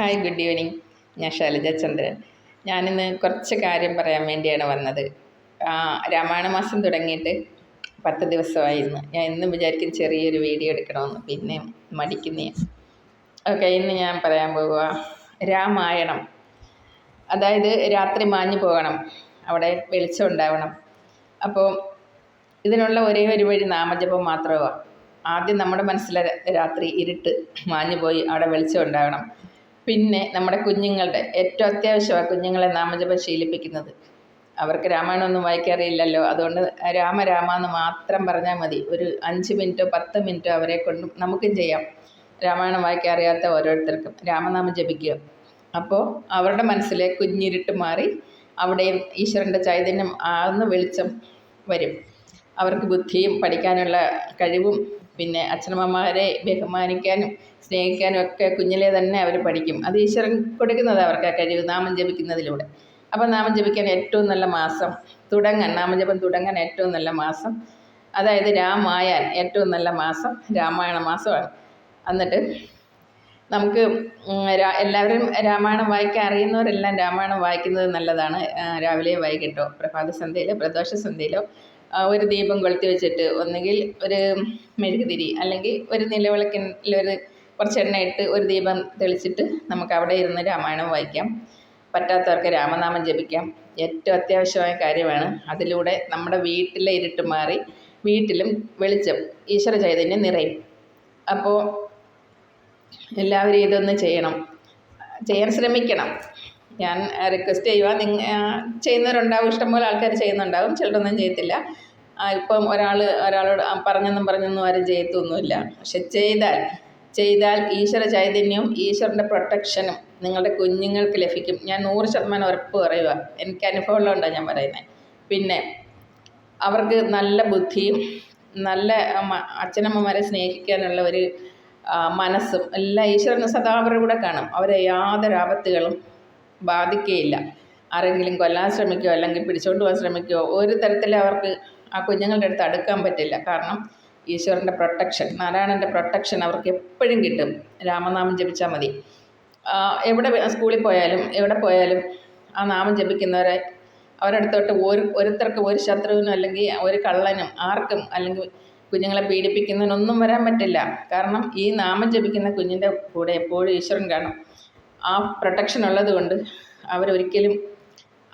Hi good evening. ഞാൻ ശൈലജ ചന്ദ്രൻ. ഞാനിന്ന് കുറച്ച് കാര്യം പറയാൻ വേണ്ടിയാണ് വന്നത്. രാമായണ മാസം തുടങ്ങിയിട്ട് പത്ത് ദിവസമായിരുന്നു. ഞാൻ ഇന്നും വിചാരിക്കും ചെറിയൊരു വീഡിയോ എടുക്കണമെന്ന്. പിന്നെ മടിക്കുന്നേ. ഓക്കെ ഇന്ന് ഞാൻ പറയാൻ പോവുക. രാമായണം. അതായത് രാത്രി മാഞ്ഞു പോകണം. അവിടെ വെളിച്ചം ഉണ്ടാവണം. അപ്പോൾ ഇതിനുള്ള ഒരേ ഒരു വഴി നാമജപം മാത്രമാണ് ആദ്യം നമ്മുടെ മനസ്സിലെ രാത്രി ഇരുട്ട് മാഞ്ഞു പോയി അവിടെ വെളിച്ചം ഉണ്ടാകണം പിന്നെ നമ്മുടെ കുഞ്ഞുങ്ങളുടെ ഏറ്റവും അത്യാവശ്യമാണ് കുഞ്ഞുങ്ങളെ നാമജപം ശീലിപ്പിക്കുന്നത് അവർക്ക് രാമായണമൊന്നും വായിക്കാറില്ലല്ലോ അതുകൊണ്ട് രാമ രാമ എന്ന് മാത്രം പറഞ്ഞാൽ മതി. ഒരു അഞ്ച് മിനിറ്റോ പത്ത് മിനിറ്റോ അവരെ കൊണ്ട് നമുക്കും ചെയ്യാം. രാമായണം വായിക്കാൻ അറിയാത്ത ഓരോരുത്തർക്കും. രാമനാമം ജപിക്കുക. അപ്പോൾ അവരുടെ മനസ്സിലെ കുഞ്ഞിരുട്ട് മാറി അവിടെയും ഈശ്വരന്റെ ചൈതന്യം ആകുന്ന വെളിച്ചം വരും. അവർക്ക് ബുദ്ധിയും പഠിക്കാനുള്ള കഴിവും പിന്നെ അച്ഛനമ്മമാരെ ബഹുമാനിക്കാനും സ്നേഹിക്കാനും ഒക്കെ കുഞ്ഞിലെ തന്നെ അവർ പഠിക്കും. അത് ഈശ്വരൻ കൊടുക്കുന്നത് അവർക്ക് ആ കഴിവ് നാമം ജപിക്കുന്നതിലൂടെ. അപ്പം നാമം ജപിക്കാൻ ഏറ്റവും നല്ല മാസം തുടങ്ങാൻ നാമജപം തുടങ്ങാൻ ഏറ്റവും നല്ല മാസം. അതായത് രാമായാൻ ഏറ്റവും നല്ല മാസം രാമായണ മാസമാണ്. എന്നിട്ട് നമുക്ക് എല്ലാവരും രാമായണം വായിക്കാൻ അറിയുന്നവരെല്ലാം രാമായണം വായിക്കുന്നത് നല്ലതാണ്. രാവിലെയോ രാവിലെ വൈകിട്ടോ പ്രഭാത സന്ധ്യയിലോ പ്രദോഷ സന്ധ്യയിലോ ഒരു ദീപം കൊളുത്തി വെച്ചിട്ട് ഒന്നുകിൽ ഒരു മെഴുകുതിരി അല്ലെങ്കിൽ ഒരു നിലവിളക്കിലൊരു കുറച്ച് എണ്ണ ഇട്ട് ഒരു ദീപം തെളിച്ചിട്ട് നമുക്ക് അവിടെ ഇരുന്ന് രാമായണം വായിക്കാം. പറ്റാത്തവർക്ക് രാമനാമം ജപിക്കാം. ഏറ്റവും അത്യാവശ്യമായ കാര്യമാണ് അതിലൂടെ നമ്മുടെ വീട്ടിലെ ഇരുട്ട് മാറി വീട്ടിലും വെളിച്ചം ഈശ്വര ചൈതന്യം നിറയും. അപ്പോൾ എല്ലാവരും ഇതൊന്ന് ചെയ്യണം. ചെയ്യാൻ ശ്രമിക്കണം. ഞാൻ റിക്വസ്റ്റ് ചെയ്യുക നിങ്ങ ചെയ്യുന്നവരുണ്ടാവും. ഇഷ്ടംപോലെ ആൾക്കാർ ചെയ്യുന്നുണ്ടാവും. ചിലരൊന്നും ചെയ്യത്തില്ല. ഇപ്പം ഒരാൾ ഒരാളോട് പറഞ്ഞെന്നും പറഞ്ഞൊന്നും ആരും ചെയ്യത്തൊന്നുമില്ല. പക്ഷെ ചെയ്താൽ ചെയ്താൽ ഈശ്വര ചൈതന്യവും ഈശ്വരന്റെ പ്രൊട്ടക്ഷനും നിങ്ങളുടെ കുഞ്ഞുങ്ങൾക്ക് ലഭിക്കും. ഞാൻ നൂറ് ശതമാനം ഉറപ്പ് പറയുക എനിക്ക് അനുഭവമുള്ളതുകൊണ്ടാണ് ഞാൻ പറയുന്നത് പിന്നെ അവർക്ക് നല്ല ബുദ്ധിയും നല്ല അച്ഛനമ്മമാരെ സ്നേഹിക്കാനുള്ള ഒരു മനസ്സും എല്ലാം ഈശ്വരന് സദാ അവരുടെ കൂടെ കാണും. അവരെ യാതൊരു ആപത്തുകളും ബാധിക്കുകയില്ല ആരെങ്കിലും കൊല്ലാൻ ശ്രമിക്കുകയോ അല്ലെങ്കിൽ പിടിച്ചുകൊണ്ട് പോകാൻ ശ്രമിക്കുകയോ ഒരു തരത്തിൽ അവർക്ക് ആ കുഞ്ഞുങ്ങളുടെ അടുത്ത് അടുക്കാൻ പറ്റില്ല. കാരണം ഈശ്വരന്റെ പ്രൊട്ടക്ഷൻ നാരായണന്റെ പ്രൊട്ടക്ഷൻ അവർക്ക് എപ്പോഴും കിട്ടും. രാമനാമം ജപിച്ചാൽ മതി. എവിടെ സ്കൂളിൽ പോയാലും എവിടെ പോയാലും ആ നാമം ജപിക്കുന്നവരെ അവരടുത്തോട്ട് ഒരു ഒരുത്തർക്കും ഒരു ശത്രുവിനും അല്ലെങ്കിൽ ഒരു കള്ളനും ആർക്കും അല്ലെങ്കിൽ കുഞ്ഞുങ്ങളെ പീഡിപ്പിക്കുന്നതിനൊന്നും വരാൻ പറ്റില്ല. കാരണം ഈ നാമം ജപിക്കുന്ന കുഞ്ഞിന്റെ കൂടെ എപ്പോഴും ഈശ്വരൻ കാണും. ആ പ്രൊട്ടക്ഷൻ ഉള്ളത് കൊണ്ട് അവരൊരിക്കലും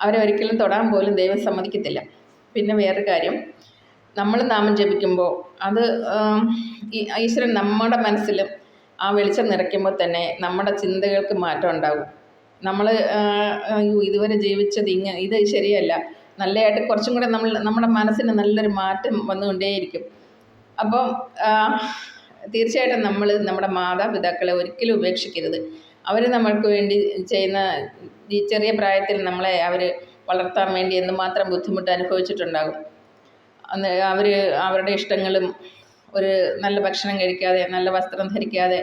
അവരൊരിക്കലും തൊടാൻ പോലും ദൈവം സമ്മതിക്കത്തില്ല. പിന്നെ വേറൊരു കാര്യം നമ്മൾ നാമം ജപിക്കുമ്പോൾ അത് ഈശ്വരൻ നമ്മുടെ മനസ്സിലും ആ വെളിച്ചം നിറയ്ക്കുമ്പോൾ തന്നെ നമ്മുടെ ചിന്തകൾക്ക് മാറ്റം ഉണ്ടാകും. നമ്മൾ ഇതുവരെ ജീവിച്ചത് ഇങ്ങ ഇത് ശരിയല്ല. നല്ലതായിട്ട് കുറച്ചും കൂടെ നമ്മൾ നമ്മുടെ മനസ്സിന് നല്ലൊരു മാറ്റം വന്നുകൊണ്ടേയിരിക്കും. അപ്പം തീർച്ചയായിട്ടും നമ്മൾ നമ്മുടെ മാതാപിതാക്കളെ ഒരിക്കലും ഉപേക്ഷിക്കരുത്. അവർ നമ്മൾക്ക് വേണ്ടി ചെയ്യുന്ന ഈ ചെറിയ പ്രായത്തിൽ നമ്മളെ അവർ വളർത്താൻ വേണ്ടി എന്തുമാത്രം ബുദ്ധിമുട്ട് അനുഭവിച്ചിട്ടുണ്ടാകും. അവർ അവരുടെ ഇഷ്ടങ്ങളും ഒരു നല്ല ഭക്ഷണം കഴിക്കാതെ നല്ല വസ്ത്രം ധരിക്കാതെ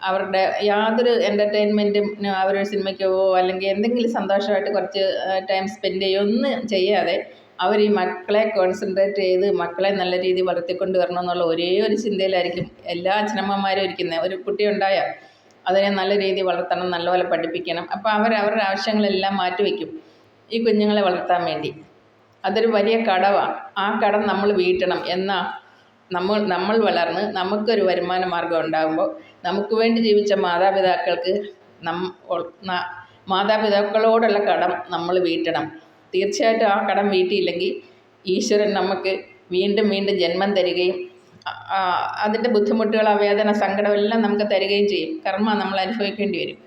അവരുടെ യാതൊരു എന്റർടൈൻമെന്റും അവർ സിനിമയ്ക്കോ അല്ലെങ്കിൽ എന്തെങ്കിലും സന്തോഷമായിട്ട് കുറച്ച് ടൈം സ്പെൻഡ് ചെയ്യുകയോ ഒന്നും ചെയ്യാതെ അവർ ഈ മക്കളെ കോൺസെൻട്രേറ്റ് ചെയ്ത് മക്കളെ നല്ല രീതിയിൽ വളർത്തിക്കൊണ്ട് വരണം എന്നുള്ള ഒരേ ഒരു ചിന്തയിലായിരിക്കും എല്ലാ അച്ഛനമ്മമാരും ഇരിക്കുന്നത് ഒരു കുട്ടി ഉണ്ടായാൽ അതിനെ നല്ല രീതിയിൽ വളർത്തണം നല്ലപോലെ പഠിപ്പിക്കണം. അപ്പോൾ അവർ അവരുടെ ആവശ്യങ്ങളെല്ലാം മാറ്റിവെക്കും ഈ കുഞ്ഞുങ്ങളെ വളർത്താൻ വേണ്ടി. അതൊരു വലിയ കടമാണ് ആ കടം നമ്മൾ വീട്ടണം എന്നാ നമ്മൾ നമ്മൾ വളർന്ന് നമുക്കൊരു വരുമാന മാർഗം ഉണ്ടാകുമ്പോൾ നമുക്ക് വേണ്ടി ജീവിച്ച മാതാപിതാക്കൾക്ക് നം മാതാപിതാക്കളോടുള്ള കടം നമ്മൾ വീട്ടണം. തീർച്ചയായിട്ടും ആ കടം വീട്ടിയില്ലെങ്കിൽ ഈശ്വരൻ നമുക്ക് വീണ്ടും വീണ്ടും ജന്മം തരികയും അതിന്റെ ബുദ്ധിമുട്ടുകൾ ആ വേദന സങ്കടം എല്ലാം നമുക്ക് തരികയും ചെയ്യും. കർമ്മ നമ്മൾ അനുഭവിക്കേണ്ടി വരും.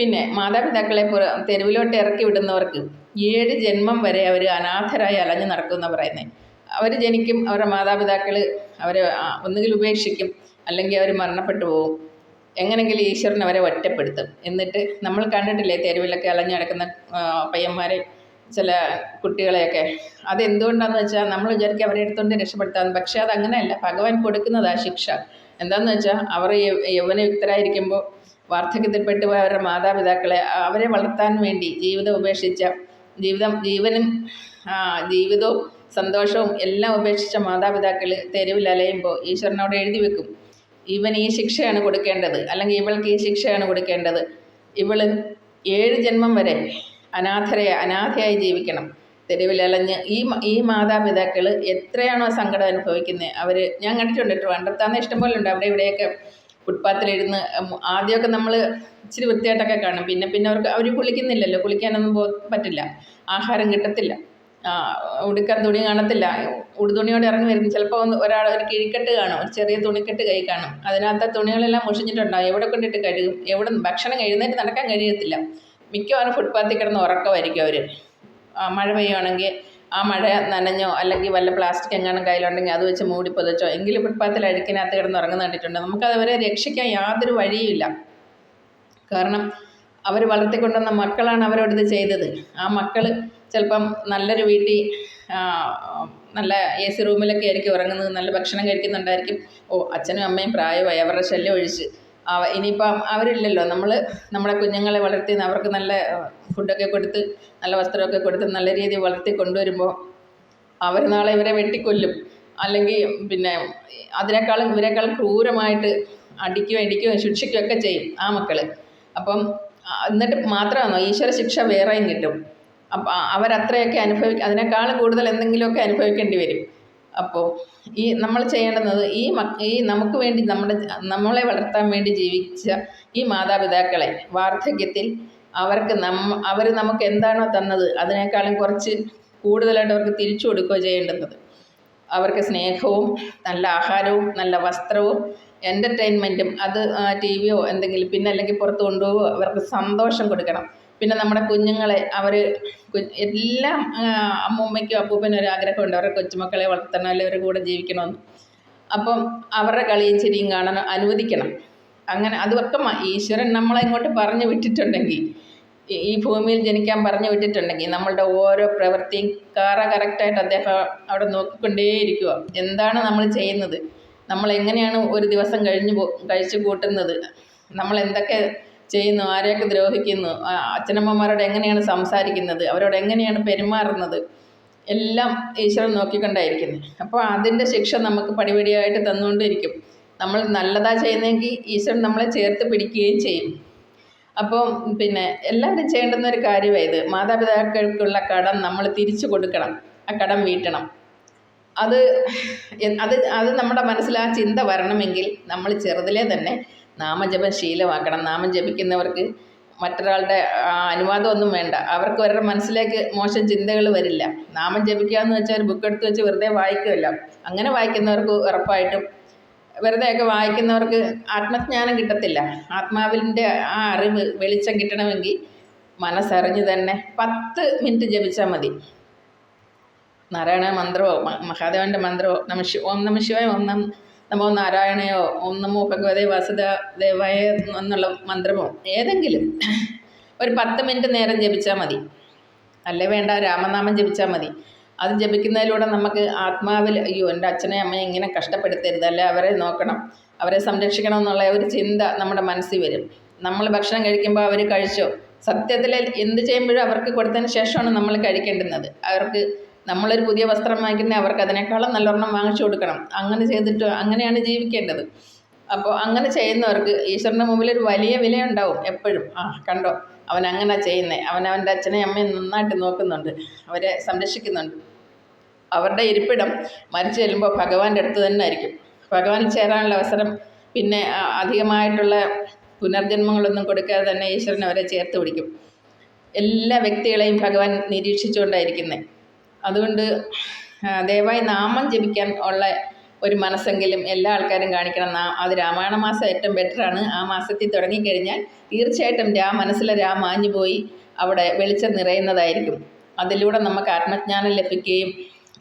പിന്നെ മാതാപിതാക്കളെ തെരുവിലോട്ട് ഇറക്കി വിടുന്നവർക്ക് ഏഴ് ജന്മം വരെ അവർ അനാഥരായി അലഞ്ഞു നടക്കുമെന്ന് പറയുന്നത് അവർ ജനിക്കും അവരുടെ മാതാപിതാക്കൾ അവരെ ഒന്നുകിൽ ഉപേക്ഷിക്കും അല്ലെങ്കിൽ അവർ മരണപ്പെട്ടു പോകും എങ്ങനെങ്കിലും ഈശ്വരൻ അവരെ ഒറ്റപ്പെടുത്തും. എന്നിട്ട് നമ്മൾ കണ്ടിട്ടില്ലേ തെരുവിലൊക്കെ അലഞ്ഞു നടക്കുന്ന പയ്യന്മാരെ ചില കുട്ടികളെയൊക്കെ. അതെന്തുകൊണ്ടാണെന്ന് വെച്ചാൽ നമ്മൾ വിചാരിക്കുക അവരെ എടുത്തുകൊണ്ട് രക്ഷപ്പെടുത്താമെന്ന് പക്ഷേ അതങ്ങനെയല്ല. ഭഗവാൻ കൊടുക്കുന്നതാ ശിക്ഷ. എന്താണെന്ന് വെച്ചാൽ അവർ യൗവനയുക്തരായിരിക്കുമ്പോൾ വാർദ്ധക്യത്തിൽപ്പെട്ട് അവരുടെ മാതാപിതാക്കളെ അവരെ വളർത്താൻ വേണ്ടി ജീവിതം ഉപേക്ഷിച്ച ജീവിതം ജീവനും ജീവിതവും സന്തോഷവും എല്ലാം ഉപേക്ഷിച്ച മാതാപിതാക്കൾ തെരുവിൽ അലയുമ്പോൾ ഈശ്വരനോട് എഴുതി വെക്കും. ഇവൻ ഈ ശിക്ഷയാണ് കൊടുക്കേണ്ടത്. അല്ലെങ്കിൽ ഇവൾക്ക് ഈ ശിക്ഷയാണ് കൊടുക്കേണ്ടത്. ഇവൾ ഏഴ് ജന്മം വരെ അനാഥരെ അനാഥയായി ജീവിക്കണം. തെരുവിൽ അലഞ്ഞ് ഈ ഈ മാതാപിതാക്കൾ എത്രയാണോ സങ്കടം അനുഭവിക്കുന്നത് അവർ ഞാൻ കണ്ടിട്ടുണ്ട് ട്രിവാൻഡ്രത്താന്ന് ഇഷ്ടംപോലെ ഉണ്ട്. അവിടെ ഇവിടെയൊക്കെ ഫുട്പാത്തിലിരുന്ന് ആദ്യമൊക്കെ നമ്മൾ ഇച്ചിരി വൃത്തിയായിട്ടൊക്കെ കാണും. പിന്നെ പിന്നെ അവർക്ക് അവർ കുളിക്കുന്നില്ലല്ലോ. കുളിക്കാനൊന്നും പോ പറ്റില്ല. ആഹാരം കിട്ടത്തില്ല. ഉടുക്കാൻ തുണി കാണത്തില്ല. ഉടുതുണിയോടെ ഇറങ്ങി വരും ചിലപ്പോൾ ഒന്ന് ഒരാൾ ഒരു കിഴിക്കെട്ട് കാണും. ഒരു ചെറിയ തുണിക്കെട്ട് കൈ കാണും. അതിനകത്ത് തുണികളെല്ലാം മുഷിഞ്ഞിട്ടുണ്ടാവും. എവിടെ കൊണ്ടിട്ട് കഴുകും? എവിടെ ഭക്ഷണം കഴിയുന്നതിന് നടക്കാൻ കഴിയത്തില്ല. മിക്കവാറും ഫുട്പാത്തിൽ കിടന്ന് ഉറക്കമായിരിക്കും അവർ മഴ പെയ്യുവാണെങ്കിൽ ആ മഴ നനഞ്ഞോ അല്ലെങ്കിൽ വല്ല പ്ലാസ്റ്റിക് എങ്ങാനും കയ്യിലുണ്ടെങ്കിൽ അത് വെച്ച് മൂടി പൊതച്ചോ? എങ്കിലും ഫുട്പാത്തിൽ അഴുക്കിനകത്ത് കിടന്ന് ഉറങ്ങുന്ന കണ്ടിട്ടുണ്ട്. നമുക്കത് അവരെ രക്ഷിക്കാൻ യാതൊരു വഴിയുമില്ല. കാരണം അവർ വളർത്തിക്കൊണ്ടുവന്ന മക്കളാണ് അവരോട് ഇത് ചെയ്തത്. ആ മക്കൾ ചിലപ്പം നല്ലൊരു വീട്ടിൽ നല്ല എ സി റൂമിലൊക്കെ ആയിരിക്കും ഉറങ്ങുന്നത്. നല്ല ഭക്ഷണം കഴിക്കുന്നുണ്ടായിരിക്കും. ഓ അച്ഛനും അമ്മയും പ്രായമായി അവരുടെ ശല്യം ഒഴിച്ച്. ഇനിയിപ്പം അവരില്ലല്ലോ. നമ്മൾ നമ്മുടെ കുഞ്ഞുങ്ങളെ വളർത്തി അവർക്ക് നല്ല ഫുഡൊക്കെ കൊടുത്ത് നല്ല വസ്ത്രമൊക്കെ കൊടുത്ത് നല്ല രീതിയിൽ വളർത്തി കൊണ്ടുവരുമ്പോൾ അവർ നാളെ ഇവരെ വെട്ടിക്കൊല്ലും. അല്ലെങ്കിൽ പിന്നെ അതിനേക്കാളും ഇവരെക്കാളും ക്രൂരമായിട്ട് അടിക്കുകയും ഇടിക്കുകയും ശിക്ഷിക്കുകയും ഒക്കെ ചെയ്യും ആ മക്കൾ അപ്പം എന്നിട്ട് മാത്രമാണോ ഈശ്വര ശിക്ഷ വേറെയും കിട്ടും? അപ്പം അവരത്രയൊക്കെ അനുഭവിക്കും അതിനേക്കാളും കൂടുതൽ എന്തെങ്കിലുമൊക്കെ അനുഭവിക്കേണ്ടി വരും. അപ്പോൾ ഈ നമ്മൾ ചെയ്യേണ്ടുന്നത് ഈ ഈ നമുക്ക് വേണ്ടി നമ്മുടെ നമ്മളെ വളർത്താൻ വേണ്ടി ജീവിച്ച ഈ മാതാപിതാക്കളെ വാർദ്ധക്യത്തിൽ അവർക്ക് നമ്മ അവർ നമുക്ക് എന്താണോ തന്നത് അതിനേക്കാളും കുറച്ച് കൂടുതലായിട്ട് അവർക്ക് തിരിച്ചു കൊടുക്കുകയോ ചെയ്യേണ്ടുന്നത്. അവർക്ക് സ്നേഹവും നല്ല ആഹാരവും നല്ല വസ്ത്രവും എന്റർടൈൻമെന്റും അത് ടി വിയോ എന്തെങ്കിലും പിന്നെ അല്ലെങ്കിൽ പുറത്ത് കൊണ്ടുപോകുമോ അവർക്ക് സന്തോഷം കൊടുക്കണം. പിന്നെ നമ്മുടെ കുഞ്ഞുങ്ങളെ അവർ എല്ലാം അമ്മൂമ്മയ്ക്കും അപ്പൂപ്പനും ഒരു ആഗ്രഹമുണ്ട്. അവരുടെ കൊച്ചുമക്കളെ വളർത്തണം അല്ലെങ്കിൽ അവരുടെ കൂടെ ജീവിക്കണമെന്ന്. അപ്പം അവരുടെ കളിയും ചിരിയും കാണാൻ അനുവദിക്കണം. അങ്ങനെ അതൊക്കെ ഈശ്വരൻ നമ്മളെ ഇങ്ങോട്ട് പറഞ്ഞു വിട്ടിട്ടുണ്ടെങ്കിൽ ഈ ഭൂമിയിൽ ജനിക്കാൻ പറഞ്ഞു വിട്ടിട്ടുണ്ടെങ്കിൽ നമ്മളുടെ ഓരോ പ്രവൃത്തിയും കാറ കറക്റ്റായിട്ട് അദ്ദേഹം അവിടെ നോക്കിക്കൊണ്ടേയിരിക്കുക. എന്താണ് നമ്മൾ ചെയ്യുന്നത്? നമ്മൾ എങ്ങനെയാണ് ഒരു ദിവസം കഴിഞ്ഞു പോ കഴിച്ചു കൂട്ടുന്നത്? നമ്മൾ എന്തൊക്കെ ചെയ്യുന്നു ആരെയൊക്കെ ദ്രോഹിക്കുന്നു അച്ഛനമ്മമാരോട് എങ്ങനെയാണ് സംസാരിക്കുന്നത് അവരോട് എങ്ങനെയാണ് പെരുമാറുന്നത് എല്ലാം ഈശ്വരൻ നോക്കിക്കൊണ്ടായിരിക്കുന്നത് അപ്പോൾ അതിന്റെ ശിക്ഷ നമുക്ക് പടിപടിയായിട്ട് തന്നുകൊണ്ടിരിക്കും. നമ്മൾ നല്ലതാ ചെയ്യുന്നെങ്കിൽ ഈശ്വരൻ നമ്മളെ ചേർത്ത് പിടിക്കുകയും ചെയ്യും. അപ്പോൾ പിന്നെ എല്ലാവരും ചെയ്യേണ്ടുന്ന ഒരു കാര്യമാണ് ഇത്. മാതാപിതാക്കൾക്കുള്ള കടം നമ്മൾ തിരിച്ചു കൊടുക്കണം ആ കടം വീട്ടണം. അത് അത് അത് നമ്മുടെ മനസ്സിൽ ആ ചിന്ത വരണമെങ്കിൽ നമ്മൾ ചെറുതിലെ തന്നെ നാമജപം ശീലമാക്കണം. നാമം ജപിക്കുന്നവർക്ക് മറ്റൊരാളുടെ അനുവാദമൊന്നും വേണ്ട. അവർക്ക് അവരുടെ മനസ്സിലേക്ക് മോശം ചിന്തകൾ വരില്ല. നാമം ജപിക്കുക എന്ന് വെച്ചാൽ ഒരു ബുക്ക് എടുത്ത് വെച്ച് വെറുതെ വായിക്കുമല്ല അങ്ങനെ വായിക്കുന്നവർക്ക് ഉറപ്പായിട്ടും വെറുതെയൊക്കെ വായിക്കുന്നവർക്ക് ആത്മജ്ഞാനം കിട്ടത്തില്ല. ആത്മാവിന്റെ ആ അറിവ് വെളിച്ചം കിട്ടണമെങ്കിൽ മനസ്സറിഞ്ഞ് തന്നെ പത്ത് മിനിറ്റ് ജപിച്ചാൽ മതി. നാരായണ മന്ത്രമോ മഹാദേവന്റെ മന്ത്രമോ നമ ഓം നമ ശിവായ ഓം നം നമോ നാരായണയോ ഓം നമോ ഭഗവതേ വാസുദേവായ എന്നുള്ള മന്ത്രമോ ഏതെങ്കിലും ഒരു പത്ത് മിനിറ്റ് നേരം ജപിച്ചാൽ മതി. അല്ലേ വേണ്ട രാമനാമം ജപിച്ചാൽ മതി. അത് ജപിക്കുന്നതിലൂടെ നമുക്ക് ആത്മാവിൽ അയ്യോ എന്റെ അച്ഛനെ അമ്മയെ ഇങ്ങനെ കഷ്ടപ്പെടുത്തരുത്. അല്ലെ അവരെ നോക്കണം അവരെ സംരക്ഷിക്കണം എന്നുള്ള ഒരു ചിന്ത നമ്മുടെ മനസ്സിൽ വരും. നമ്മൾ ഭക്ഷണം കഴിക്കുമ്പോൾ അവർ കഴിച്ചോ? സത്യത്തിൽ എന്ത് ചെയ്യുമ്പോഴും അവർക്ക് കൊടുത്തതിന് ശേഷമാണ് നമ്മൾ കഴിക്കേണ്ടുന്നത്. അവർക്ക് നമ്മളൊരു പുതിയ വസ്ത്രം വാങ്ങിക്കുന്ന അവർക്ക് അതിനേക്കാളും നല്ലൊരെണ്ണം വാങ്ങിച്ചു കൊടുക്കണം. അങ്ങനെ ചെയ്തിട്ട് അങ്ങനെയാണ് ജീവിക്കേണ്ടത്. അപ്പോൾ അങ്ങനെ ചെയ്യുന്നവർക്ക് ഈശ്വരന്റെ മുമ്പിൽ ഒരു വലിയ വിലയുണ്ടാവും എപ്പോഴും. ആ കണ്ടോ? അവൻ അങ്ങനെ ചെയ്യുന്നത് അവൻ അവന്റെ അച്ഛനെയും അമ്മയും നന്നായിട്ട് നോക്കുന്നുണ്ട്. അവരെ സംരക്ഷിക്കുന്നുണ്ട്. അവരുടെ ഇരിപ്പിടം മരിച്ചു ചെല്ലുമ്പോൾ ഭഗവാന്റെ അടുത്ത് തന്നെ ആയിരിക്കും. ഭഗവാൻ ചേരാനുള്ള അവസരം പിന്നെ അധികമായിട്ടുള്ള പുനർജന്മങ്ങളൊന്നും കൊടുക്കാതെ തന്നെ ഈശ്വരൻ അവരെ ചേർത്ത് പിടിക്കും. എല്ലാ വ്യക്തികളെയും ഭഗവാൻ നിരീക്ഷിച്ചുകൊണ്ടായിരിക്കുന്നത് അതുകൊണ്ട് ദയവായി നാമം ജപിക്കാൻ ഉള്ള ഒരു മനസ്സെങ്കിലും എല്ലാ ആൾക്കാരും കാണിക്കണം. അത് രാമായണ മാസം ഏറ്റവും ബെറ്ററാണ് ആ മാസത്തിൽ തുടങ്ങിക്കഴിഞ്ഞാൽ തീർച്ചയായിട്ടും രാ മനസ്സിലെ രാ മാഞ്ഞു പോയി അവിടെ വെളിച്ചം നിറയുന്നതായിരിക്കും. അതിലൂടെ നമുക്ക് ആത്മജ്ഞാനം ലഭിക്കുകയും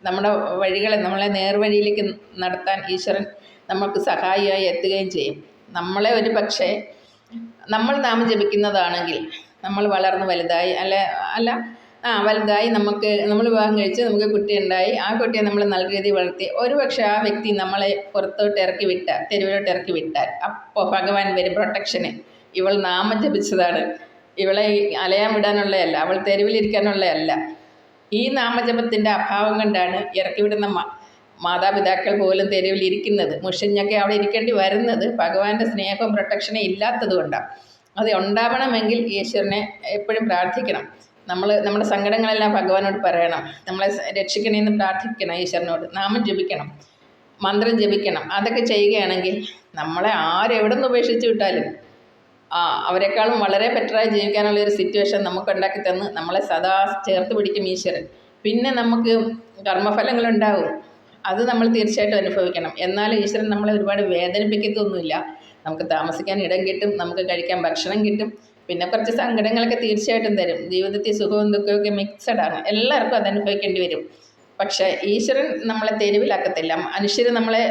നമ്മുടെ വഴികളെ നമ്മളെ നേർവഴിയിലേക്ക് നടത്താൻ ഈശ്വരൻ നമുക്ക് സഹായിയായി എത്തുകയും ചെയ്യും. നമ്മളെ ഒരു പക്ഷേ നമ്മൾ നാമം ജപിക്കുന്നതാണെങ്കിൽ നമ്മൾ വളർന്ന് വലുതായി അല്ല അല്ല ആ വലുതായി നമുക്ക് നമ്മൾ വിവാഹം കഴിച്ച് നമുക്ക് കുട്ടിയുണ്ടായി. ആ കുട്ടിയെ നമ്മൾ നല്ല രീതിയിൽ വളർത്തി. ഒരു പക്ഷേ ആ വ്യക്തി നമ്മളെ പുറത്തോട്ട് ഇറക്കി വിട്ടാൽ തെരുവിലോട്ട് ഇറക്കി വിട്ടാൽ. അപ്പോൾ ഭഗവാൻ വരും പ്രൊട്ടക്ഷന് ഇവൾ നാമം ജപിച്ചതാണ്. ഇവളെ അലയാൻ വിടാനുള്ളതല്ല അവൾ തെരുവിലിരിക്കാനുള്ളതല്ല ഈ നാമജപത്തിന്റെ അഭാവം കൊണ്ടാണ് ഇറക്കി വിടുന്ന മാതാപിതാക്കൾ പോലും തെരുവിലിരിക്കുന്നത് മുഷിഞ്ഞൊക്കെ അവിടെ ഇരിക്കേണ്ടി വരുന്നത് ഭഗവാന്റെ സ്നേഹവും പ്രൊട്ടക്ഷനും ഇല്ലാത്തത് കൊണ്ടാണ് അത് ഉണ്ടാവണമെങ്കിൽ ഈശ്വരനെ എപ്പോഴും പ്രാർത്ഥിക്കണം. നമ്മൾ നമ്മുടെ സങ്കടങ്ങളെല്ലാം ഭഗവാനോട് പറയണം. നമ്മളെ രക്ഷിക്കണമെന്ന് പ്രാർത്ഥിക്കണം ഈശ്വരനോട്. നാമം ജപിക്കണം. മന്ത്രം ജപിക്കണം. അതൊക്കെ ചെയ്യുകയാണെങ്കിൽ നമ്മളെ ആരെവിടെ നിന്ന് ഉപേക്ഷിച്ച് വിട്ടാലും ആ അവരെക്കാളും വളരെ ബെറ്ററായി ജീവിക്കാനുള്ള ഒരു സിറ്റുവേഷൻ നമുക്ക് ഉണ്ടാക്കി തന്ന് നമ്മളെ സദാ ചേർത്ത് പിടിക്കും ഈശ്വരൻ. പിന്നെ നമുക്ക് കർമ്മഫലങ്ങൾ കർമ്മഫലങ്ങളുണ്ടാവും അത് നമ്മൾ തീർച്ചയായിട്ടും അനുഭവിക്കണം. എന്നാലും ഈശ്വരൻ നമ്മളെ ഒരുപാട് വേദനിപ്പിക്കത്തൊന്നുമില്ല. നമുക്ക് താമസിക്കാൻ ഇടം കിട്ടും. നമുക്ക് കഴിക്കാൻ ഭക്ഷണം കിട്ടും. പിന്നെ കുറച്ച് സങ്കടങ്ങളൊക്കെ തീർച്ചയായിട്ടും തരും. ജീവിതത്തിൽ സുഖവും ദുഃഖമൊക്കെ മിക്സഡ് ആണ്. എല്ലാവർക്കും അത് അനുഭവിക്കേണ്ടി വരും. പക്ഷെ ഈശ്വരൻ നമ്മളെ തെരുവിലാക്കത്തില്ല. മനുഷ്യർ നമ്മളെ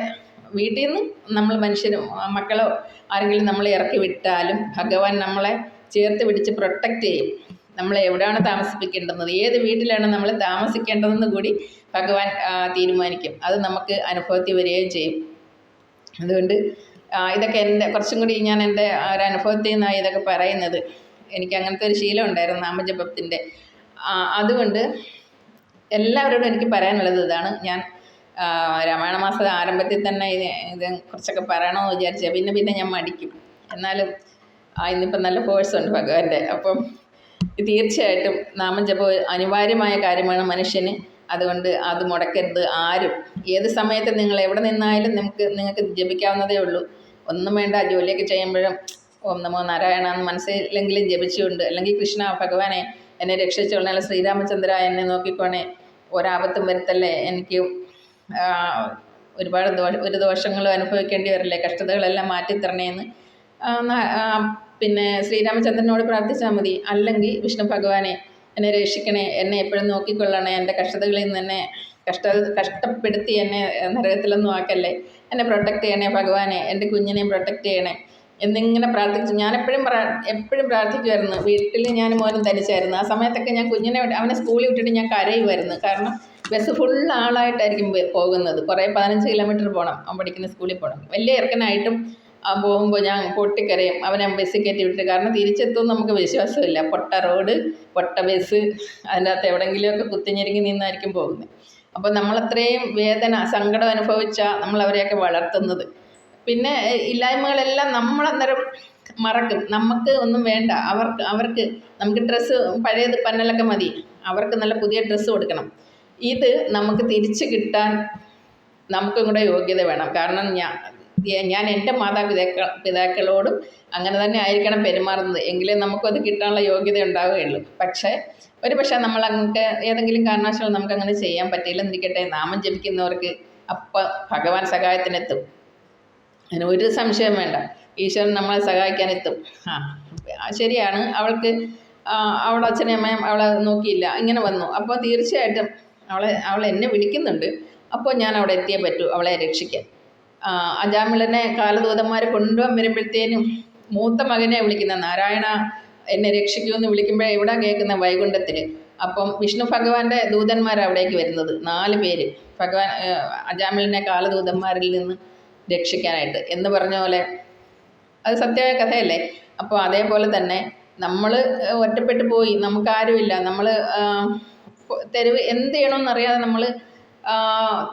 വീട്ടിൽ നിന്ന് നമ്മൾ മനുഷ്യരും മക്കളോ ആരെങ്കിലും നമ്മളെ ഇറക്കി വിട്ടാലും ഭഗവാൻ നമ്മളെ ചേർത്ത് പിടിച്ച് പ്രൊട്ടക്റ്റ് ചെയ്യും. നമ്മളെ എവിടെയാണ് താമസിപ്പിക്കേണ്ടത് ഏത് വീട്ടിലാണ് നമ്മൾ താമസിക്കേണ്ടതെന്ന് കൂടി ഭഗവാൻ തീരുമാനിക്കും. അത് നമുക്ക് അനുഭവത്തിൽ വരികയും ചെയ്യും. അതുകൊണ്ട് ഇതൊക്കെ എന്റെ കുറച്ചും കൂടി ഞാൻ എന്റെ ഒരു അനുഭവത്തിൽ നിന്നാണ് ഇതൊക്കെ പറയുന്നത്. എനിക്ക് അങ്ങനത്തെ ഒരു ശീലം ഉണ്ടായിരുന്നു നാമജപത്തിന്റെ. അതുകൊണ്ട് എല്ലാവരോടും എനിക്ക് പറയാനുള്ളത് ഇതാണ്. ഞാൻ രാമായണ മാസ ആരംഭത്തിൽ തന്നെ ഇത് ഇത് കുറച്ചൊക്കെ പറയണമെന്ന് വിചാരിച്ച പിന്നെ പിന്നെ ഞാൻ മടിക്കും. എന്നാലും ഇന്നിപ്പം നല്ല ഫോഴ്സ് ഉണ്ട് ഭഗവാന്റെ. അപ്പം തീർച്ചയായിട്ടും നാമജപം അനിവാര്യമായ കാര്യമാണ് മനുഷ്യന്. അതുകൊണ്ട് അത് മുടക്കരുത് ആരും. ഏത് സമയത്ത് നിങ്ങൾ എവിടെ നിന്നായാലും നിങ്ങൾക്ക് നിങ്ങൾക്ക് ജപിക്കാവുന്നതേ ഉള്ളൂ. ഒന്നും വേണ്ട ജോലിയൊക്കെ ചെയ്യുമ്പോഴും ഓം നമോ നാരായണ എന്ന് മനസ്സിലെങ്കിലും ജപിച്ചുകൊണ്ട് അല്ലെങ്കിൽ കൃഷ്ണ ഭഗവാനെ എന്നെ അല്ലെങ്കിൽ ശ്രീരാമചന്ദ്ര എന്നെ നോക്കിക്കോണേ ഒരാപത്തും വരുത്തല്ലേ എനിക്ക്. ഒരുപാട് ദോഷ ഒരു ദോഷങ്ങളും അനുഭവിക്കേണ്ടി വരില്ലേ കഷ്ടതകളെല്ലാം മാറ്റിത്തരണേന്ന്. പിന്നെ ശ്രീരാമചന്ദ്രനോട് പ്രാർത്ഥിച്ചാൽ മതി. അല്ലെങ്കിൽ വിഷ്ണു ഭഗവാനെ എന്നെ രക്ഷിക്കണേ എന്നെ എപ്പോഴും നോക്കിക്കൊള്ളണേ എന്റെ കഷ്ടതകളിൽ നിന്ന് എന്നെ കഷ്ട കഷ്ടപ്പെടുത്തി എന്നെ നരകത്തിലൊന്നും ആക്കല്ലേ? എന്നെ പ്രൊട്ടക്റ്റ് ചെയ്യണേ ഭഗവാനെ എന്റെ കുഞ്ഞിനെയും പ്രൊട്ടക്റ്റ് ചെയ്യണേ. എന്നിങ്ങനെ പ്രാർത്ഥിച്ചു. ഞാൻ എപ്പോഴും പ്രാ എപ്പോഴും പ്രാർത്ഥിക്കുമായിരുന്നു വീട്ടിൽ ഞാൻ മോനും തനിച്ചായിരുന്നു ആ സമയത്തൊക്കെ ഞാൻ കുഞ്ഞിനെ അവനെ സ്കൂളിൽ വിട്ടിട്ട് ഞാൻ കരയുമായിരുന്നു കാരണം ബസ് ഫുൾ ആളായിട്ടായിരിക്കും പോകുന്നത്. കുറേ പതിനഞ്ച് കിലോമീറ്റർ പോകണം അവൻ പഠിക്കുന്ന സ്കൂളിൽ പോകണം വലിയ ഇറക്കനായിട്ടും പോകുമ്പോൾ ഞാൻ പൊട്ടിക്കരയും. അവനെ ബസ്സിൽ കയറ്റി വിട്ടിട്ട്. കാരണം തിരിച്ചെത്തുമെന്ന് നമുക്ക് വിശ്വാസമില്ല. പൊട്ട റോഡ് പൊട്ട ബസ് അതിന്റെ അകത്ത് എവിടെയെങ്കിലുമൊക്കെ കുത്തിഞ്ഞിരിക്കി നിന്നായിരിക്കും പോകുന്നത്. അപ്പോൾ നമ്മളത്രയും വേദന സങ്കടം അനുഭവിച്ചാൽ നമ്മളവരെയൊക്കെ വളർത്തുന്നത്. പിന്നെ ഇല്ലായ്മകളെല്ലാം നമ്മളന്നേരം മറക്കും. നമുക്ക് ഒന്നും വേണ്ട. അവർക്ക് അവർക്ക് നമുക്ക് ഡ്രസ്സ് പഴയത് പന്നലൊക്കെ മതി. അവർക്ക് നല്ല പുതിയ ഡ്രസ്സ് കൊടുക്കണം. ഇത് നമുക്ക് തിരിച്ച് കിട്ടാൻ നമുക്കും കൂടെ യോഗ്യത വേണം. കാരണം ഞാൻ ഞാൻ എന്റെ മാതാപിതാക്കൾ പിതാക്കളോടും അങ്ങനെ തന്നെ ആയിരിക്കണം പെരുമാറുന്നത്. എങ്കിലേ നമുക്കത് കിട്ടാനുള്ള യോഗ്യത ഉണ്ടാവുകയുള്ളൂ. പക്ഷേ ഒരു പക്ഷേ നമ്മൾ അങ്ങനത്തെ ഏതെങ്കിലും കാരണവശാലും നമുക്ക് അങ്ങനെ ചെയ്യാൻ പറ്റിയില്ല. എന്നിരിക്കട്ടെ നാമം ജപിക്കുന്നവർക്ക് അപ്പം ഭഗവാൻ സഹായത്തിനെത്തും. അതിന് ഒരു സംശയം വേണ്ട. ഈശ്വരൻ നമ്മളെ സഹായിക്കാനെത്തും. ആ ശരിയാണ്. അവൾക്ക് അവളെ അച്ഛനും അമ്മയും അവളെ നോക്കിയില്ല. ഇങ്ങനെ വന്നു. അപ്പോൾ തീർച്ചയായിട്ടും അവളെ അവൾ എന്നെ വിളിക്കുന്നുണ്ട്. അപ്പോൾ ഞാൻ അവിടെ എത്തിയേ പറ്റൂ. അവളെ രക്ഷിക്കാൻ. അജാമിളനെ കാലദൂതന്മാർ കൊണ്ടുപോകാൻ വരുമ്പോഴത്തേനും മൂത്ത മകനെ വിളിക്കുന്ന നാരായണ എന്നെ രക്ഷിക്കൂ എന്ന് വിളിക്കുമ്പോൾ എവിടെ കേൾക്കുന്ന വൈകുണ്ഠത്തിൽ അപ്പം വിഷ്ണു ഭഗവാന്റെ ദൂതന്മാർ അവിടേക്ക് വരുന്നത് നാല് പേര്. ഭഗവാൻ അജാമിളിനെ കാലദൂതന്മാരിൽ നിന്ന് രക്ഷിക്കാനായിട്ട്. എന്ന് പറഞ്ഞ പോലെ അത് സത്യമായ കഥയല്ലേ? അപ്പോൾ അതേപോലെ തന്നെ നമ്മൾ ഒറ്റപ്പെട്ടു പോയി നമുക്കാരുമില്ല. നമ്മൾ തെരുവ് എന്ത് ചെയ്യണമെന്നറിയാതെ നമ്മൾ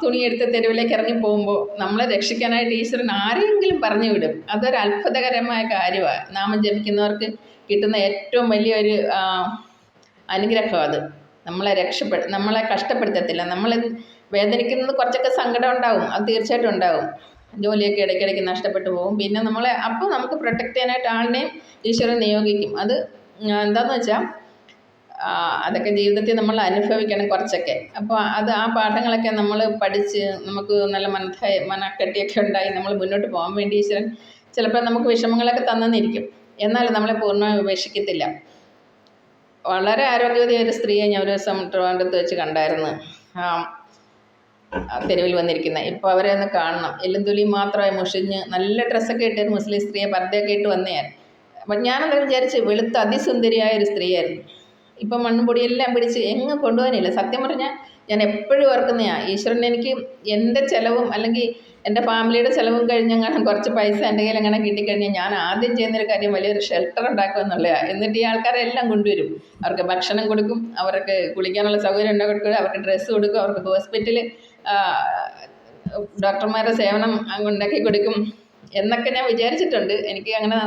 തുണിയെടുത്ത് തെരുവിലേക്ക് ഇറങ്ങി പോകുമ്പോൾ നമ്മളെ രക്ഷിക്കാനായിട്ട് ഈശ്വരൻ ആരെങ്കിലും പറഞ്ഞു വിടും. അതൊരു അത്ഭുതകരമായ കാര്യമാണ് നാമം ജപിക്കുന്നവർക്ക് കിട്ടുന്ന ഏറ്റവും വലിയൊരു അനുഗ്രഹം അത്. നമ്മളെ രക്ഷപ്പെടു നമ്മളെ കഷ്ടപ്പെടുത്തത്തില്ല. നമ്മൾ വേദനിക്കുന്നത് കുറച്ചൊക്കെ സങ്കടം ഉണ്ടാവും. അത് തീർച്ചയായിട്ടും ഉണ്ടാവും. ജോലിയൊക്കെ ഇടയ്ക്കിടയ്ക്ക് നഷ്ടപ്പെട്ടു പോകും. പിന്നെ നമ്മളെ അപ്പോൾ നമുക്ക് പ്രൊട്ടക്റ്റ് ചെയ്യാനായിട്ട് ആളിനെയും ഈശ്വരൻ നിയോഗിക്കും. അത് എന്താണെന്ന് വെച്ചാൽ അതൊക്കെ ജീവിതത്തിൽ നമ്മൾ അനുഭവിക്കണം കുറച്ചൊക്കെ. അപ്പോൾ അത് ആ പാഠങ്ങളൊക്കെ നമ്മൾ പഠിച്ച് നമുക്ക് നല്ല മനസ്സായി മനക്കെട്ടിയൊക്കെ ഉണ്ടായി നമ്മൾ മുന്നോട്ട് പോകാൻ വേണ്ടി ഈശ്വരൻ ചിലപ്പോൾ നമുക്ക് വിഷമങ്ങളൊക്കെ തന്നെന്നിരിക്കും എന്നാലും നമ്മളെ പൂർണമായി ഉപേക്ഷിക്കത്തില്ല. വളരെ ആരോഗ്യവതിയായ ഒരു സ്ത്രീയെ ഞാൻ ഒരു ദിവസം ട്രിവാൻഡ്രത്ത് വെച്ച് കണ്ടായിരുന്നു. തെരുവിൽ വന്നിരിക്കുന്ന. ഇപ്പോൾ അവരെ ഒന്ന് കാണണം. എല്ലും തുലി മാത്രമായി മുഷിഞ്ഞ് നല്ല ഡ്രസ്സൊക്കെ ഇട്ട് ഒരു മുസ്ലിം സ്ത്രീയെ പർദ്ദയൊക്കെ ഇട്ട് വന്നയാൻ അപ്പം ഞാനത് വിചാരിച്ച് വെളുത്ത അതിസുന്ദരിയായ ഒരു സ്ത്രീയായിരുന്നു. ഇപ്പം മണ്ണും പൊടിയെല്ലാം പിടിച്ച് എങ്ങും കൊണ്ടുപോകാനില്ല. സത്യം പറഞ്ഞാൽ ഞാൻ എപ്പോഴും ഓർക്കുന്നതാണ് ഈശ്വരൻ എനിക്ക് എന്റെ ചിലവും അല്ലെങ്കിൽ എന്റെ ഫാമിലിയുടെ ചിലവും കഴിഞ്ഞെങ്ങാനും കുറച്ച് പൈസ എന്റെ കയ്യിൽ അങ്ങനെ കിട്ടിക്കഴിഞ്ഞാൽ ഞാൻ ആദ്യം ചെയ്യുന്നൊരു കാര്യം വലിയൊരു ഷെൽട്ടർ ഉണ്ടാക്കുക എന്നുള്ളതാണ് എന്നിട്ട് ഈ ആൾക്കാരെല്ലാം കൊണ്ടുവരും. അവർക്ക് ഭക്ഷണം കൊടുക്കും അവർക്ക് കുളിക്കാനുള്ള സൗകര്യം ഉണ്ടാക്കി കൊടുക്കും അവർക്ക് ഡ്രസ്സ് കൊടുക്കും അവർക്ക് ഹോസ്പിറ്റലിൽ ഡോക്ടർമാരുടെ സേവനം ഉണ്ടാക്കി കൊടുക്കും എന്നൊക്കെ ഞാൻ വിചാരിച്ചിട്ടുണ്ട്. എനിക്ക് അങ്ങനെ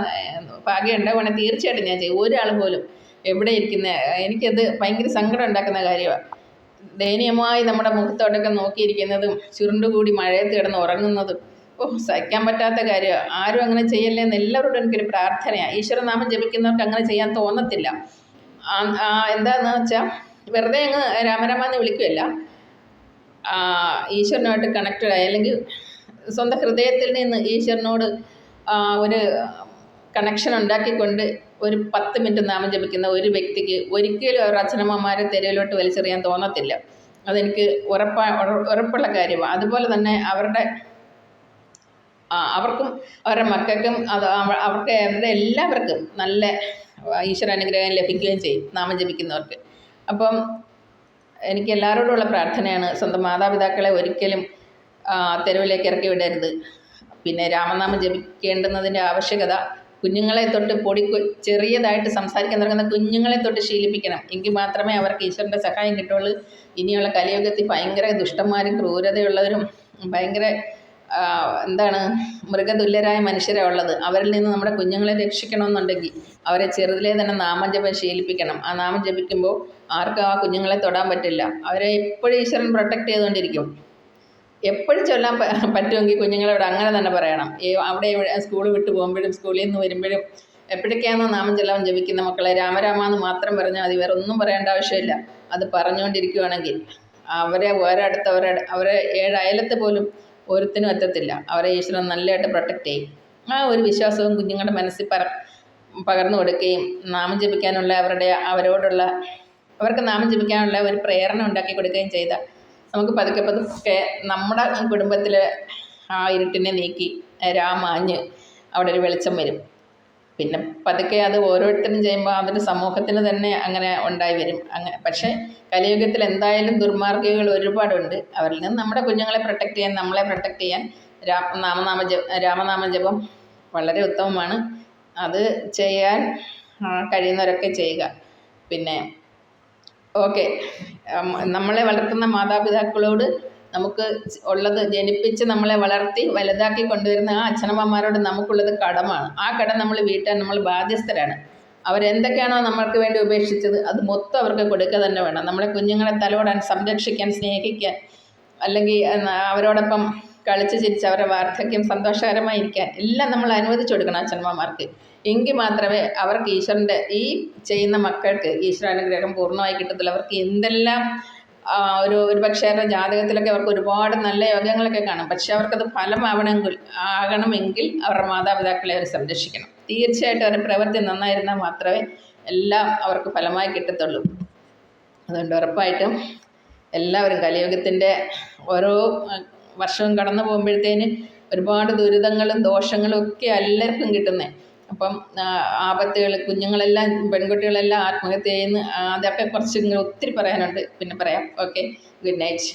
ഭാഗ്യം ഉണ്ടാവുകയാണെങ്കിൽ തീർച്ചയായിട്ടും ഞാൻ ചെയ്യും. ഒരാൾ പോലും എവിടെ ഇരിക്കുന്ന? എനിക്കത് ഭയങ്കര സങ്കടം ഉണ്ടാക്കുന്ന കാര്യമാണ് ദയനീയമായി നമ്മുടെ മുഖത്തോട്ടൊക്കെ നോക്കിയിരിക്കുന്നതും ചുരുണ്ടുകൂടി മഴയത്ത് കിടന്ന് ഉറങ്ങുന്നതും ഓ സഹിക്കാൻ പറ്റാത്ത കാര്യമാണ് ആരും അങ്ങനെ ചെയ്യല്ലേ എന്ന് എല്ലാവരോടും എനിക്കൊരു പ്രാർത്ഥനയാണ് ഈശ്വരനാമം ജപിക്കുന്നവർക്ക് അങ്ങനെ ചെയ്യാൻ തോന്നത്തില്ല. എന്താണെന്ന് വെച്ചാൽ വെറുതെ അങ്ങ് രാമരാമ എന്ന് വിളിക്കുകയല്ല ഈശ്വരനുമായിട്ട് കണക്റ്റഡ് ആയി. അല്ലെങ്കിൽ സ്വന്തം ഹൃദയത്തിൽ നിന്ന് ഈശ്വരനോട് ഒരു കണക്ഷൻ ഉണ്ടാക്കിക്കൊണ്ട് ഒരു പത്ത് മിനിറ്റ് നാമം ജപിക്കുന്ന ഒരു വ്യക്തിക്ക് ഒരിക്കലും അവർ അച്ഛനമ്മമാരെ തെരുവിലോട്ട് വലിച്ചെറിയാൻ തോന്നത്തില്ല. അതെനിക്ക് ഉറപ്പാ ഉറപ്പുള്ള കാര്യമാണ്. അതുപോലെ തന്നെ അവരുടെ അവർക്കും അവരുടെ മക്കൾക്കും അത് അവർക്ക് അവരുടെ എല്ലാവർക്കും നല്ല ഈശ്വര അനുഗ്രഹം ലഭിക്കുകയും ചെയ്യും നാമം ജപിക്കുന്നവർക്ക്. അപ്പം എനിക്ക് എല്ലാവരോടുമുള്ള പ്രാർത്ഥനയാണ് സ്വന്തം മാതാപിതാക്കളെ ഒരിക്കലും തെരുവിലേക്ക് ഇറക്കി വിടരുത്. പിന്നെ രാമനാമം ജപിക്കേണ്ടുന്നതിന്റെ ആവശ്യകത കുഞ്ഞുങ്ങളെ തൊട്ട് പൊടി ചെറിയതായിട്ട് സംസാരിക്കാൻ തുടങ്ങുന്ന കുഞ്ഞുങ്ങളെ തൊട്ട് ശീലിപ്പിക്കണം. എങ്കിൽ മാത്രമേ അവർക്ക് ഈശ്വരന്റെ സഹായം കിട്ടുള്ളൂ. ഇനിയുള്ള കലിയുഗത്തിൽ ഭയങ്കര ദുഷ്ടന്മാരും ക്രൂരതയുള്ളവരും ഭയങ്കര എന്താണ് മൃഗതുല്യരായ മനുഷ്യരെ ഉള്ളത്. അവരിൽ നിന്ന് നമ്മുടെ കുഞ്ഞുങ്ങളെ രക്ഷിക്കണമെന്നുണ്ടെങ്കിൽ അവരെ ചെറുതിലേ തന്നെ നാമജപം ശീലിപ്പിക്കണം. ആ നാമം ജപിക്കുമ്പോൾ ആർക്കും ആ കുഞ്ഞുങ്ങളെ തൊടാൻ പറ്റില്ല. അവരെ എപ്പോഴും ഈശ്വരൻ പ്രൊട്ടക്റ്റ് ചെയ്തുകൊണ്ടിരിക്കും. എപ്പോഴും ചൊല്ലാൻ പറ്റുമെങ്കിൽ കുഞ്ഞുങ്ങളോട് അങ്ങനെ തന്നെ പറയണം. അവിടെ സ്കൂൾ വിട്ട് പോകുമ്പോഴും സ്കൂളിൽ നിന്ന് വരുമ്പോഴും എപ്പോഴൊക്കെയാണോ നാമം ചൊല്ലാൻ ജപിക്കുന്ന മക്കളെ രാമരാമ എന്ന് മാത്രം പറഞ്ഞാൽ മതി വേറെ ഒന്നും പറയേണ്ട ആവശ്യമില്ല. അത് പറഞ്ഞുകൊണ്ടിരിക്കുകയാണെങ്കിൽ അവരെ ഒരടുത്ത് അവരെ അവരെ ഏഴ് അയലത്ത് പോലും ഒരുത്തിനും എത്തത്തില്ല. അവരെ ഈശ്വരൻ നല്ലതായിട്ട് പ്രൊട്ടക്റ്റ് ചെയ്യും. ആ ഒരു വിശ്വാസവും കുഞ്ഞുങ്ങളുടെ മനസ്സിൽ പറ പകർന്നു കൊടുക്കുകയും നാമം ജപിക്കാനുള്ള അവരുടെ അവരോടുള്ള അവർക്ക് നാമം ജപിക്കാനുള്ള ഒരു പ്രേരണ ഉണ്ടാക്കി കൊടുക്കുകയും ചെയ്താൽ നമുക്ക് പതുക്കെ പതുക്കെ നമ്മുടെ കുടുംബത്തിലെ ആ ഇരുട്ടിനെ നീക്കി രാമാഞ്ഞ് അവിടെ ഒരു വെളിച്ചം വരും. പിന്നെ പതുക്കെ അത് ഓരോരുത്തരും ചെയ്യുമ്പോൾ അതൊരു സമൂഹത്തിന് തന്നെ അങ്ങനെ ഉണ്ടായി വരും. അങ്ങനെ പക്ഷേ കലിയുഗത്തിൽ എന്തായാലും ദുർമാർഗികൾ ഒരുപാടുണ്ട്. അവരിൽ നിന്ന് നമ്മുടെ കുഞ്ഞുങ്ങളെ പ്രൊട്ടക്റ്റ് ചെയ്യാൻ നമ്മളെ പ്രൊട്ടക്റ്റ് ചെയ്യാൻ രാ രാമനാമ ജപം വളരെ ഉത്തമമാണ്. അത് ചെയ്യാൻ കഴിയുന്നവരൊക്കെ ചെയ്യുക. പിന്നെ ഓക്കെ. നമ്മളെ വളർത്തുന്ന മാതാപിതാക്കളോട് നമുക്ക് ഉള്ളത് ജനിപ്പിച്ച് നമ്മളെ വളർത്തി വലുതാക്കി കൊണ്ടുവരുന്ന ആ അച്ഛനമ്മമാരോട് നമുക്കുള്ളത് കടമാണ്. ആ കടം നമ്മൾ വീട്ടാൻ നമ്മൾ ബാധ്യസ്ഥരാണ്. അവരെന്തൊക്കെയാണോ നമ്മൾക്ക് വേണ്ടി ഉപേക്ഷിച്ചത് അത് മൊത്തം അവർക്ക് കൊടുക്കുക തന്നെ വേണം. നമ്മളെ കുഞ്ഞുങ്ങളെ തലോടാൻ സംരക്ഷിക്കാൻ സ്നേഹിക്കാൻ അല്ലെങ്കിൽ അവരോടൊപ്പം കളിച്ച് ചിരിച്ച് അവരുടെ വാർദ്ധക്യം സന്തോഷകരമായിരിക്കാൻ എല്ലാം നമ്മൾ അനുവദിച്ചു കൊടുക്കണം അച്ഛനമ്മമാർക്ക്. എങ്കിൽ മാത്രമേ അവർക്ക് ഈശ്വരന്റെ ഈ ചെയ്യുന്ന മക്കൾക്ക് ഈശ്വരാനുഗ്രഹം പൂർണമായി കിട്ടത്തുള്ളൂ. അവർക്ക് എന്തെല്ലാം ഒരു ഒരു പക്ഷേ അവരുടെ ജാതകത്തിലൊക്കെ അവർക്ക് ഒരുപാട് നല്ല യോഗങ്ങളൊക്കെ കാണും. പക്ഷേ അവർക്കത് ഫലമാവണമെങ്കിൽ ആകണമെങ്കിൽ അവരുടെ മാതാപിതാക്കളെ അവർ സംരക്ഷിക്കണം. തീർച്ചയായിട്ടും അവരുടെ പ്രവൃത്തി നന്നായിരുന്നാൽ മാത്രമേ എല്ലാം അവർക്ക് ഫലമായി കിട്ടത്തുള്ളൂ. അതുകൊണ്ട് ഉറപ്പായിട്ടും എല്ലാവരും കലിയുഗത്തിന്റെ ഓരോ വർഷവും കടന്നു പോകുമ്പോഴത്തേന് ഒരുപാട് ദുരിതങ്ങളും ദോഷങ്ങളും ഒക്കെ എല്ലാവർക്കും കിട്ടുന്നത് അപ്പം ആപത്തുകൾ കുഞ്ഞുങ്ങളെല്ലാം പെൺകുട്ടികളെല്ലാം ആത്മഹത്യ ചെയ്യുന്നു അതൊക്കെ കുറച്ച് ഒത്തിരി പറയാനുണ്ട്. പിന്നെ പറയാം. ഓക്കെ. Good night.